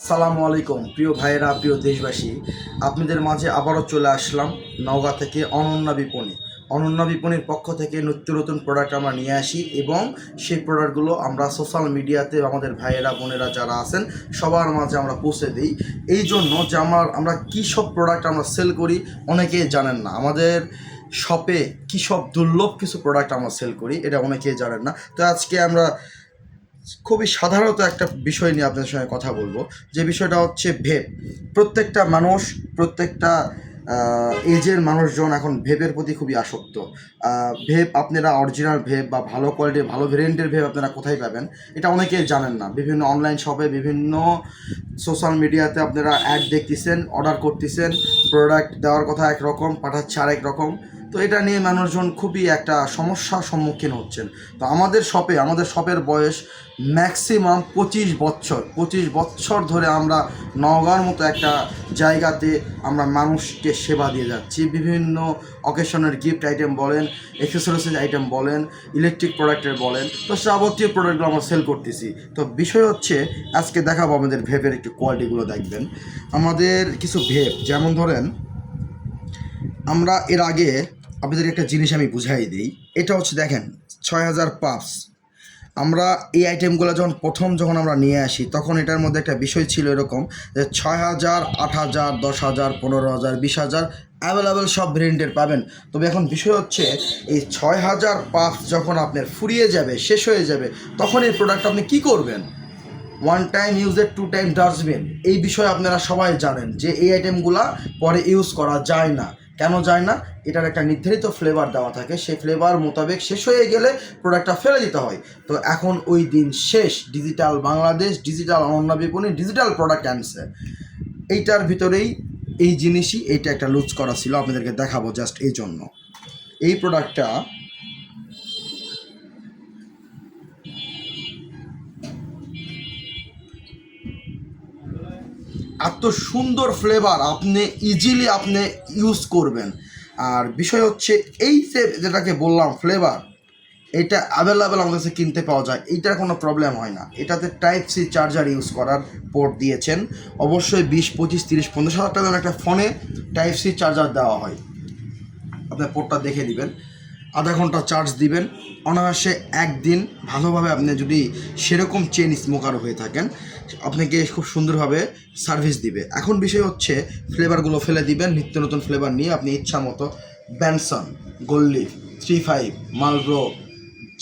আসসালামু আলাইকুম, প্রিয় ভাইয়েরা, প্রিয় দেশবাসী। আপনাদের মাঝে আবারও চলে আসলাম নওগাঁ থেকে অনন্যা বিপণী। অনন্যা বিপণীর পক্ষ থেকে নিত্য নতুন প্রোডাক্ট আমরা নিয়ে আসি এবং সেই প্রোডাক্টগুলো আমরা সোশ্যাল মিডিয়াতে আমাদের ভাইয়েরা, বোনেরা যারা আছেন, সবার মাঝে আমরা পৌঁছে দিই। এই জন্য যে আমার, আমরা কী সব প্রোডাক্ট আমরা সেল করি অনেকেই জানেন না। আমাদের শপে কী সব দুর্লভ কিছু প্রোডাক্ট আমরা সেল করি, এটা অনেকেই জানেন না। তো আজকে আমরা খুবই সাধারণত একটা বিষয় নিয়ে আপনাদের সঙ্গে কথা বলব। যে বিষয়টা হচ্ছে ভেপ প্রত্যেকটা মানুষ, প্রত্যেকটা এজের মানুষজন এখন ভেপের প্রতি খুবই আসক্ত। ভেপ আপনারা অরিজিনাল ভেপ বা ভালো কোয়ালিটির ভালো ভেরিয়েন্টের ভেপ আপনারা কোথায় পাবেন? এটা অনেকেই জানেন না। বিভিন্ন অনলাইন শপে বিভিন্ন সোশ্যাল মিডিয়াতে আপনারা অ্যাড দেখতেছেন অর্ডার করতেছেন প্রোডাক্ট দেওয়ার কথা একরকম, পাঠাচ্ছে আরেক রকম। তো এটা নিয়ে মানুষজন খুবই একটা সমস্যার সম্মুখীন হচ্ছেন। তো আমাদের শপে, আমাদের শপের বয়স ম্যাক্সিমাম পঁচিশ বছর। পঁচিশ বছর ধরে আমরা নওগাঁর মতো একটা জায়গাতে আমরা মানুষকে সেবা দিয়ে যাচ্ছি। বিভিন্ন অকেশনের গিফট আইটেম বলেন এক্সেসরিজ আইটেম বলেন ইলেকট্রিক প্রোডাক্টের বলেন, তো যাবতীয় প্রোডাক্টগুলো আমরা সেল করতেছি। তো বিষয় হচ্ছে, আজকে দেখাবো আমাদের ভেপের একটু কোয়ালিটিগুলো দেখবেন। আমাদের কিছু ভেপ যেমন ধরেন আমরা এর আগে আপনাদের একটা জিনিস আমি বুঝাই দিই। এটা হচ্ছে দেখেন, ছয় হাজার পাঁচ আমরা এই আইটেমগুলো যখন প্রথম যখন আমরা নিয়ে আসি, তখন এটার মধ্যে একটা বিষয় ছিল এরকম যে ছয় হাজার, আট হাজার, দশ হাজার, পনেরো হাজার, বিশ হাজার অ্যাভেলেবেল সব ভেরিয়েন্টের পাবেন। তবে এখন বিষয় হচ্ছে, এই ছয় হাজার পাঁচ যখন আপনার ফুরিয়ে যাবে, শেষ হয়ে যাবে, তখন এই প্রোডাক্ট আপনি কি করবেন? ওয়ান টাইম ইউজের টু টাইম ডাস্টবিন এই বিষয়ে আপনারা সবাই জানেন যে এই আইটেমগুলা পরে ইউজ করা যায় না। কেন যায় না? এটার একটা নির্ধারিত ফ্লেভার দেওয়া থাকে। সেই ফ্লেভার মোতাবেক শেষ হয়ে গেলে প্রোডাক্টটা ফেলে দিতে হয়। তো এখন ওই দিন শেষ। ডিজিটাল বাংলাদেশ ডিজিটাল অনন্য বিপণী ডিজিটাল প্রোডাক্ট আনছে। এইটার ভিতরেই এই জিনিসই, এইটা একটা লুজ করা ছিল। আপনাদেরকে দেখাবো জাস্ট এই জন্য। এই প্রোডাক্টটা এত সুন্দর ফ্লেভার আপনি ইজিলি আপনি ইউজ করবেন। আর বিষয় হচ্ছে, এই যে যেটাকে বললাম ফ্লেভার এটা অ্যাভেলেবেল আমাদের কাছে কিনতে পাওয়া যায়, এইটার কোনো প্রবলেম হয় না। এটাতে টাইপ সি চার্জার ইউজ করার পোর্ট দিয়েছেন। অবশ্যই বিশ, পঁচিশ, তিরিশ, পঞ্চাশ হাজার টাকার একটা ফোনে টাইপ সি চার্জার দেওয়া হয়। আপনার পোর্টটা দেখে দিবেন, আধা ঘণ্টা চার্জ দিবেন। অনায়াসে একদিন ভালোভাবে আপনি যদি সেরকম চেন স্মোকার হয়ে থাকেন আপনাকে খুব সুন্দরভাবে সার্ভিস দিবে। এখন বিষয় হচ্ছে ফ্লেভারগুলো ফেলে দিবেন, নিত্য নতুন ফ্লেভার নিয়ে আপনি ইচ্ছা মতো ব্যানসন গোল্ডলিফ থ্রি ফাইভ মালব্রো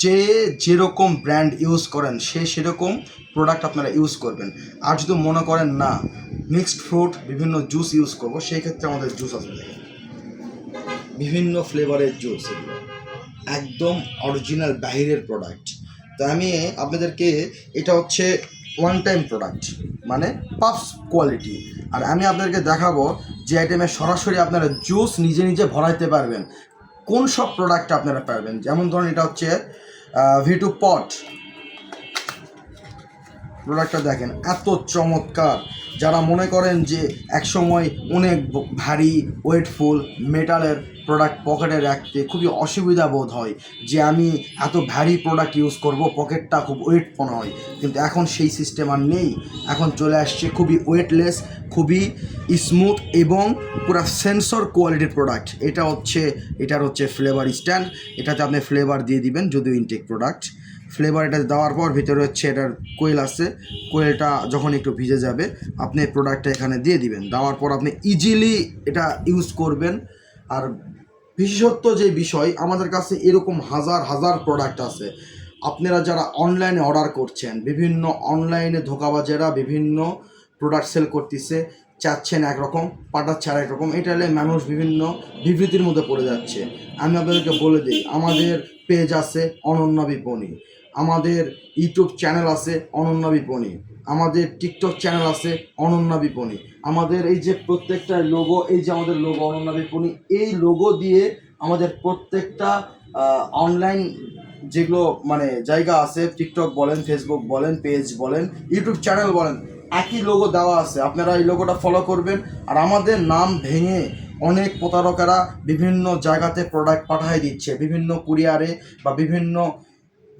যে যেরকম ব্র্যান্ড ইউজ করেন, সে সেরকম প্রোডাক্ট আপনারা ইউজ করবেন। আর যদি মনে করেন না মিক্সড ফ্রুট বিভিন্ন জুস ইউজ করব, সেই ক্ষেত্রে আমাদের জুস দেখেন। বিভিন্ন ফ্লেভারের জুস একদম অরিজিনাল বাহিরের প্রোডাক্ট তো আমি আপনাদেরকে, এটা হচ্ছে ওয়ান টাইম প্রোডাক্ট মানে পাফস কোয়ালিটি আর আমি আপনাদেরকে দেখাবো যে আইটেমে সরাসরি আপনারা জুস নিজে নিজে ভরাইতে পারবেন। কোন সব প্রোডাক্ট আপনারা পারবেন? যেমন ধরুন এটা হচ্ছে ভিটু পট প্রোডাক্টটা দেখেন, এত চমৎকার। যারা মনে করেন যে একসময় অনেক ভারী ওয়েটফুল মেটালের প্রোডাক্ট পকেটে রাখতে খুবই অসুবিধা বোধ হয় যে আমি এত ভারী প্রোডাক্ট ইউজ করব পকেটটা খুব ওয়েট হয়। কিন্তু এখন সেই সিস্টেম আর নেই। এখন চলে আসছে খুবই ওয়েটলেস খুবই স্মুথ এবং পুরো সেন্সর কোয়ালিটির প্রোডাক্ট এটা হচ্ছে, এটার হচ্ছে ফ্লেভার স্ট্যান্ড এটাতে আপনি ফ্লেভার দিয়ে দিবেন যদিও ইনটেক প্রোডাক্ট ফ্লেভার এটা দেওয়ার পর ভিতরে হচ্ছে এটার কোয়েল আছে। কোয়েলটা যখন একটু ভিজে যাবে, আপনি প্রোডাক্টটা এখানে দিয়ে দিবেন। দেওয়ার পর আপনি ইজিলি এটা ইউজ করবেন। আর বিশেষত্ব যে বিষয়, আমাদের কাছে এরকম হাজার হাজার প্রোডাক্ট আছে। আপনারা যারা অনলাইনে অর্ডার করছেন, বিভিন্ন অনলাইনে ধোকাবাজেরা বিভিন্ন প্রোডাক্ট সেল করতেছে, চাচ্ছেন একরকম, পাঠাচ্ছে আর একরকম, এটা হলে মানুষ বিভিন্ন বিবৃতির মধ্যে পড়ে যাচ্ছে। আমি আপনাদেরকে বলে দিই, আমাদের পেজ আছে অনন্য বিপণী। আমাদের ইউটিউব চ্যানেল আছে অনন্য বিপণী। আমাদের টিকটক চ্যানেল আছে অনন্য বিপণী। আমাদের এই যে প্রত্যেকটা লোগো এই যে আমাদের লোগো অনন্য বিপণী, এই লোগো দিয়ে আমাদের প্রত্যেকটা অনলাইন যেগুলো মানে জায়গা আছে, টিকটক বলেন ফেসবুক বলেন পেজ বলেন, ইউটিউব চ্যানেল বলেন, একই লোগো দেওয়া আছে। আপনারা এই লোগোটা ফলো করবেন। আর আমাদের নাম ভেঙে অনেক প্রতারকেরা বিভিন্ন জায়গাতে প্রোডাক্ট পাঠায় দিচ্ছে। বিভিন্ন কুরিয়ারে বা বিভিন্ন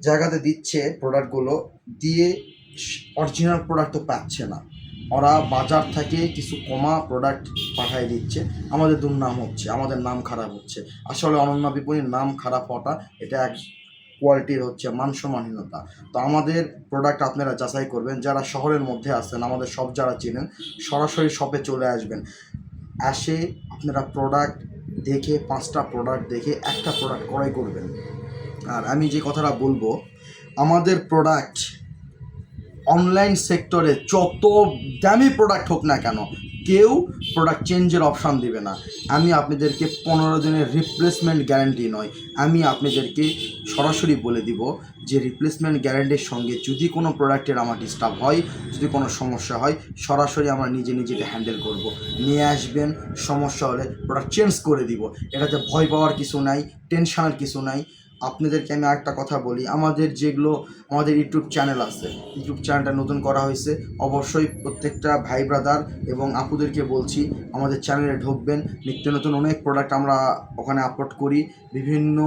জায়গাতে দিচ্ছে প্রোডাক্টগুলো দিয়ে অরিজিনাল প্রোডাক্ট তো পাচ্ছে না। ওরা বাজার থেকে কিছু কমা প্রোডাক্ট পাঠিয়ে দিচ্ছে। আমাদের দুর্নাম হচ্ছে, আমাদের নাম খারাপ হচ্ছে। আসলে অনন্য বিপণীর নাম খারাপ হওয়াটা, এটা এক কোয়ালিটির হচ্ছে মানসম্মানহীনতা তো আমাদের প্রোডাক্ট আপনারা যাচাই করবেন। যারা শহরের মধ্যে আছেন, আমাদের সব যারা চিনেন, সরাসরি শপে চলে আসবেন। আসে আপনারা প্রোডাক্ট দেখে, পাঁচটা প্রোডাক্ট দেখে, একটা প্রোডাক্ট ক্রয় করবেন। আর আমি যে কথাটা বলব, আমাদের প্রোডাক্ট অনলাইন সেক্টরে যত দামি প্রোডাক্ট হোক না কেন, কেউ প্রোডাক্ট চেঞ্জের অপশান দিবে না। আমি আপনাদেরকে পনেরো দিনের রিপ্লেসমেন্ট গ্যারান্টি নয়, আমি আপনাদেরকে সরাসরি বলে দিব যে রিপ্লেসমেন্ট গ্যারান্টির সঙ্গে যদি কোনো প্রোডাক্টের আমার ডিস্টার্ব হয়, যদি কোনো সমস্যা হয়, সরাসরি আমরা নিজে নিজে এটা হ্যান্ডেল করব। নিয়ে আসবেন, সমস্যা হলে প্রোডাক্ট চেঞ্জ করে দিব। এটাতে ভয় পাওয়ার কিছু নাই টেনশনের কিছু নাই। আপনাদেরকে আমি আরেকটা কথা বলি। আমাদের যেগুলো, আমাদের ইউটিউব চ্যানেল আছে, ইউটিউব চ্যানেলটা নতুন করা হয়েছে, অবশ্যই প্রত্যেকটা ভাই ব্রাদার এবং আপুদেরকে বলছি, আমাদের চ্যানেলে ঢুকবেন। নিত্য নতুন অনেক প্রোডাক্ট আমরা ওখানে আপলোড করি, বিভিন্ন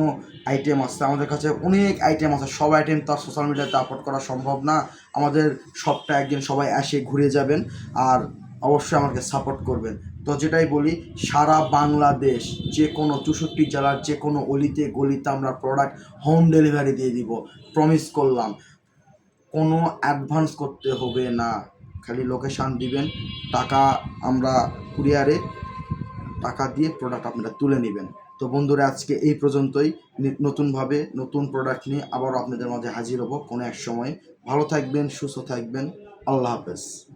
আইটেম আছে। আমাদের কাছে অনেক আইটেম আছে, সব আইটেম তো আর সোশ্যাল মিডিয়াতে আপলোড করা সম্ভব না। আমাদের সবটা একদিন সবাই এসে ঘুরে যাবেন, আর অবশ্যই আমাকে সাপোর্ট করবেন। তো যেটাই বলি, সারা বাংলাদেশ, যে কোনো চৌষট্টি জেলার যে কোনো অলিতে গলিতে আমরা প্রোডাক্ট হোম ডেলিভারি দিয়ে দিব। প্রমিস করলাম। কোনো অ্যাডভান্স করতে হবে না। খালি লোকেশান দিবেন, টাকা আমরা কুরিয়ারে টাকা দিয়ে প্রোডাক্ট আপনারা তুলে নেবেন। তো বন্ধুরা, আজকে এই পর্যন্তই। নতুনভাবে নতুন প্রোডাক্ট নিয়ে আবারও আপনাদের মাঝে হাজির হব কোনো এক সময়। ভালো থাকবেন, সুস্থ থাকবেন। আল্লাহ হাফেজ।